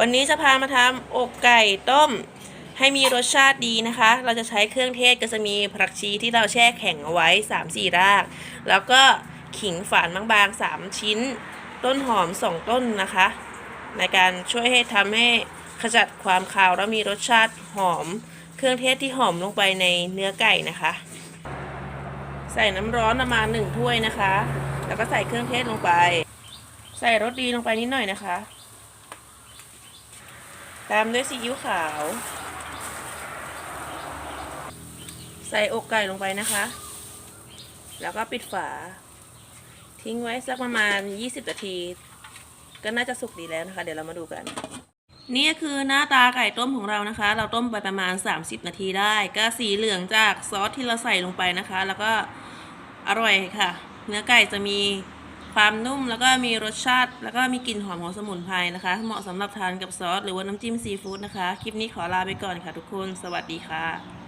วันนี้จะพามาทำอกไก่ต้ม ให้มีรสชาติดีนะคะ เราจะใช้เครื่องเทศก็จะมีผักชีที่เราแช่แข็งเอาไว้ 3-4 ราก แล้วก็ขิงฝานบางๆ 3 ชิ้น ต้นหอม 2 ต้นนะคะ ในการช่วยให้ทำให้ขจัดความคาวแล้วมีรสชาติหอม เครื่องเทศที่หอมลงไปในเนื้อไก่นะคะ ใส่น้ำร้อนประมาณหนึ่งถ้วยนะคะ แล้วก็ใส่เครื่องเทศลงไป ใส่รสดีลงไปนิดหน่อยนะคะ ตามด้วยซีอิ๊วขาว ใส่อกไก่ลงไปนะคะ แล้วก็ปิดฝา ทิ้งไว้สักประมาณ 20 นาที ก็น่าจะสุกดีแล้วนะคะ เดี๋ยวเรามาดูกัน นี่คือหน้าตาไก่ต้มของเรานะคะ เราต้มไปประมาณ 30 นาทีได้ ก็สีเหลืองจากซอสที่เราใส่ลงไปนะคะ แล้วก็อร่อยค่ะ เนื้อไก่จะมี ความนุ่มแล้วก็มีรสชาติ แล้วก็มีกลิ่นหอมของสมุนไพรนะคะ เหมาะสำหรับทานกับซอสหรือว่าน้ำจิ้มซีฟู้ดนะคะ คลิปนี้ขอลาไปก่อนค่ะทุกคน สวัสดีค่ะ